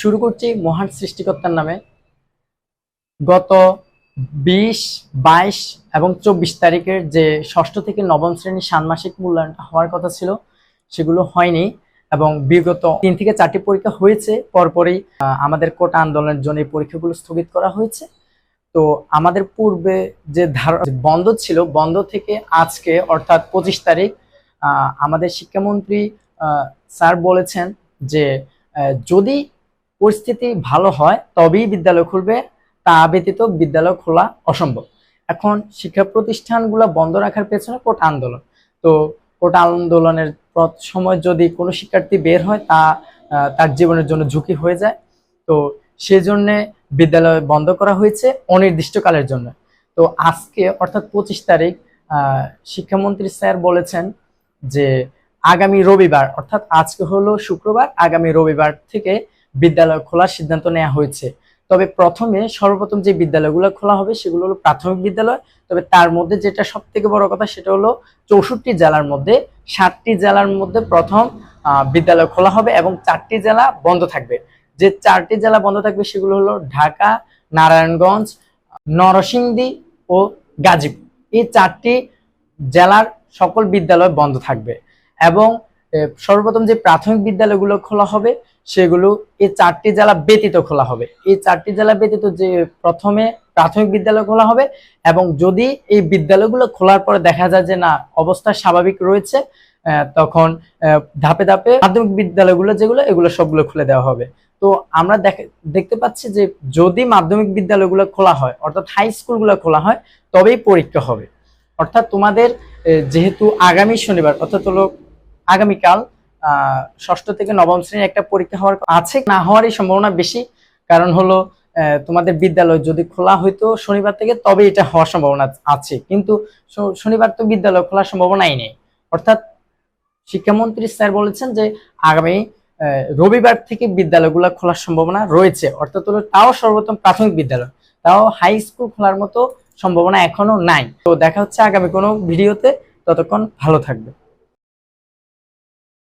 শুরু করছি মহান সৃষ্টিকর্তার নামে। গত বিশ, বাইশ এবং চব্বিশ তারিখের যে ষষ্ঠ থেকে নবম শ্রেণির ষান্মাসিক মূল্যায়ন হওয়ার কথা ছিল, সেগুলো হয়নি এবং বিগত তিন থেকে চারটি পরীক্ষা হয়েছে। পরপরই আমাদের কোটা আন্দোলনের জন্য এই পরীক্ষাগুলো স্থগিত করা হয়েছে। তো আমাদের পূর্বে যে ধারা যে বন্ধ ছিল, বন্ধ থেকে আজকে অর্থাৎ পঁচিশ তারিখ আমাদের শিক্ষামন্ত্রী স্যার বলেছেন যে যদি পরিস্থিতি ভালো হয়, তবেই বিদ্যালয় খুলবে। তা ব্যতীত বিদ্যালয় খোলা অসম্ভব। এখন শিক্ষা প্রতিষ্ঠানগুলো বন্ধ রাখার পেছনে কোটা আন্দোলন। তো কোটা আন্দোলনের সময় যদি কোনো শিক্ষার্থী বের হয়, তা তার জীবনের জন্য ঝুঁকি হয়ে যায়। তো সেজন্যে বিদ্যালয় বন্ধ করা হয়েছে অনির্দিষ্টকালের জন্য। তো আজকে, অর্থাৎ পঁচিশ তারিখ শিক্ষামন্ত্রী স্যার বলেছেন যে আগামী রবিবার, অর্থাৎ আজকে হলো শুক্রবার, আগামী রবিবার থেকে বিদ্যালয় খোলার সিদ্ধান্ত নেওয়া হয়েছে। তবে প্রথমে সর্বপ্রথম যে বিদ্যালয়গুলো খোলা হবে সেগুলো হলো প্রাথমিক বিদ্যালয়। তবে তার মধ্যে যেটা সব থেকে বড় কথা সেটা হলো চৌষট্টি জেলার মধ্যে সাতটি জেলার মধ্যে প্রথম বিদ্যালয় খোলা হবে এবং চারটি জেলা বন্ধ থাকবে। যে চারটি জেলা বন্ধ থাকবে সেগুলো হলো ঢাকা, নারায়ণগঞ্জ, নরসিংদী ও গাজীপুর। এই চারটি জেলার সকল বিদ্যালয় বন্ধ থাকবে এবং সর্বপ্রথম যে প্রাথমিক বিদ্যালয়গুলো খোলা হবে, সেগুলো এই চারটি জেলা ব্যতীত খোলা হবে। এই চারটি জেলা ব্যতীত যে প্রথমে প্রাথমিক বিদ্যালয় খোলা হবে এবং যদি এই বিদ্যালয়গুলো খোলার পরে দেখা যায় যে না, অবস্থা স্বাভাবিক রয়েছে তখন ধাপে ধাপে মাধ্যমিক বিদ্যালয়গুলো যেগুলো, এগুলো সবগুলো খুলে দেওয়া হবে। তো আমরা দেখ- দেখতে পাচ্ছি যে যদি মাধ্যমিক বিদ্যালয়গুলো খোলা হয়, অর্থাৎ হাই স্কুলগুলো খোলা হয়, তবেই পরীক্ষা হবে। অর্থাৎ তোমাদের যেহেতু আগামী শনিবার, অর্থাৎ হলো আগামীকাল ষষ্ঠ থেকে নবম শ্রেণির একটা পরীক্ষা হওয়ার আছে। না হওয়ারই সম্ভাবনা বেশি। কারণ হলো তোমাদের বিদ্যালয় যদি খোলা হইতো শনিবার থেকে, তবে এটা হওয়ার সম্ভাবনা আছে। কিন্তু শনিবার তো বিদ্যালয় খোলার সম্ভাবনাই নেই। অর্থাৎ শিক্ষামন্ত্রী স্যার বলেছেন যে, আগামী রবিবার থেকে বিদ্যালয়গুলো খোলার সম্ভাবনা রয়েছে। অর্থাৎ হলো, তাও সর্বোত্তম প্রাথমিক বিদ্যালয়। তাও হাই স্কুল খোলার মতো সম্ভাবনা এখনও নাই। তো দেখা হচ্ছে আগামী কোনো ভিডিওতে। ততক্ষণ ভালো থাকবে।